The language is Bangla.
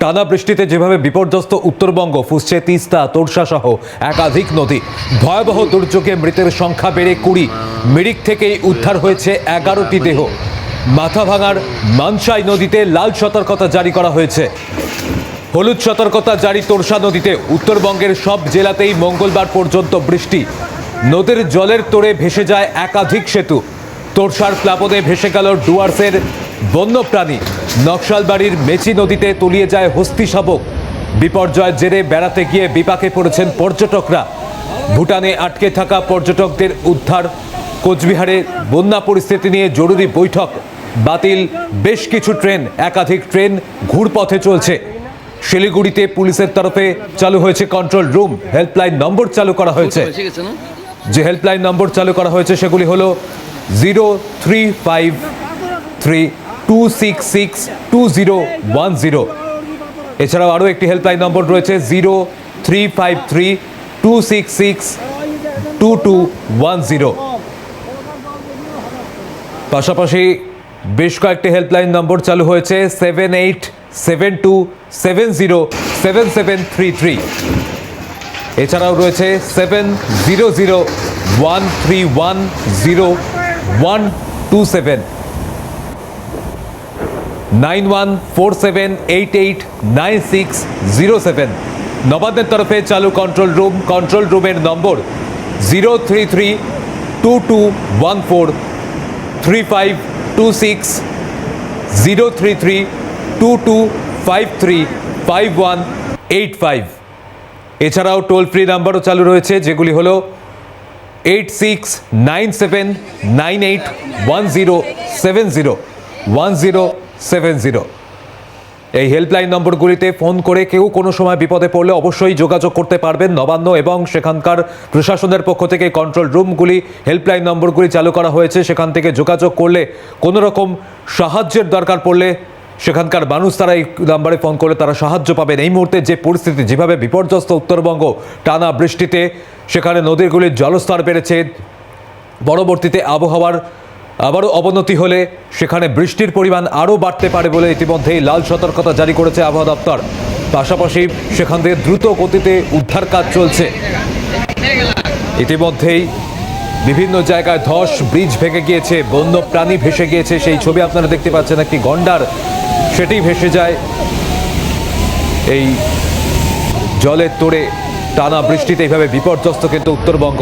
টানা বৃষ্টিতে যেভাবে বিপর্যস্ত উত্তরবঙ্গ ফুসছে তিস্তা তোরসা সহ একাধিক নদী, ভয়াবহ দুর্যোগে মৃতের সংখ্যা বেড়ে কুড়ি। মিরিক থেকেই উদ্ধার হয়েছে এগারোটি দেহ। মাথাভাঙার মানসাই নদীতে লাল সতর্কতা জারি করা হয়েছে। হলুদ সতর্কতা জারি তোরসা নদীতে। উত্তরবঙ্গের সব জেলাতেই মঙ্গলবার পর্যন্ত বৃষ্টি। নদীর জলের তোড়ে ভেসে যায় একাধিক সেতু। তোরসার প্লাবনে ভেসে গেল ডুয়ার্সের বন্যপ্রাণী। নকশালবাড়ির মেচি নদীতে তলিয়ে যায় হস্তি শাবক। বিপর্যয়ের জেরে বেড়াতে গিয়ে বিপাকে পড়েছেন পর্যটকরা। ভুটানে আটকে থাকা পর্যটকদের উদ্ধার, কোচবিহারে বন্যা পরিস্থিতি নিয়ে জরুরি বৈঠক। বাতিল বেশ কিছু ট্রেন, একাধিক ট্রেন ঘুরপথে চলছে। শিলিগুড়িতে পুলিশের তরফে চালু হয়েছে কন্ট্রোল রুম হেল্পলাইন নম্বর চালু করা হয়েছে। যে হেল্পলাইন নম্বর চালু করা হয়েছে সেগুলি হলো zero three five three two six six two zero one zero এছাড়াও আরও একটি হেল্পলাইন নম্বর রয়েছে zero three five three two six six two two one zero পাশাপাশি বেশ কয়েকটি হেল্পলাইন নম্বর চালু হয়েছে seven eight seven two seven zero seven seven three three এছাড়াও রয়েছে seven zero zero one three one zero one two seven nine one four seven eight eight nine six zero seven. নবান্নের তরফে চালু কন্ট্রোল রুম কন্ট্রোল রুমের number zero three three two two one four three five two six zero three three two two five three five one eight five. এছাড়াও টোল ফ্রি নাম্বারও চালু রয়েছে, যেগুলি হলো eight six nine seven nine eight one zero seven zero. One zero seven zero. এই হেল্পলাইন নম্বরগুলিতে ফোন করে কেউ কোনো সময় বিপদে পড়লে অবশ্যই যোগাযোগ করতে পারবেন নবান্ন এবং সেখানকার প্রশাসনের পক্ষ থেকে কন্ট্রোল রুমগুলি হেল্পলাইন নম্বরগুলি চালু করা হয়েছে। সেখান থেকে যোগাযোগ করলে কোনো রকম সাহায্যের দরকার পড়লে সেখানকার মানুষ তারা এই নাম্বারে ফোন করে তারা সাহায্য পাবেন। এই মুহূর্তে যে পরিস্থিতি, যেভাবে বিপর্যস্ত উত্তরবঙ্গ, টানা বৃষ্টিতে সেখানে নদীগুলির জলস্তর বেড়েছে। পরবর্তীতে আবহাওয়ার আবারও অবনতি হলে সেখানে বৃষ্টির পরিমাণ আরও বাড়তে পারে বলে ইতিমধ্যেই লাল সতর্কতা জারি করেছে আবহাওয়া দপ্তর। পাশাপাশি সেখান থেকে দ্রুত গতিতে উদ্ধার কাজ চলছে। ইতিমধ্যেই বিভিন্ন জায়গায় ধস, ব্রিজ ভেঙে গিয়েছে বন্য প্রাণী ভেসে গিয়েছে, সেই ছবি আপনারা দেখতে পাচ্ছেন একটি গন্ডার। সেটি ভেসে যায় এই জলের তোড়ে, টানা বৃষ্টিতে এইভাবে বিপর্যস্ত কিন্তু উত্তরবঙ্গ।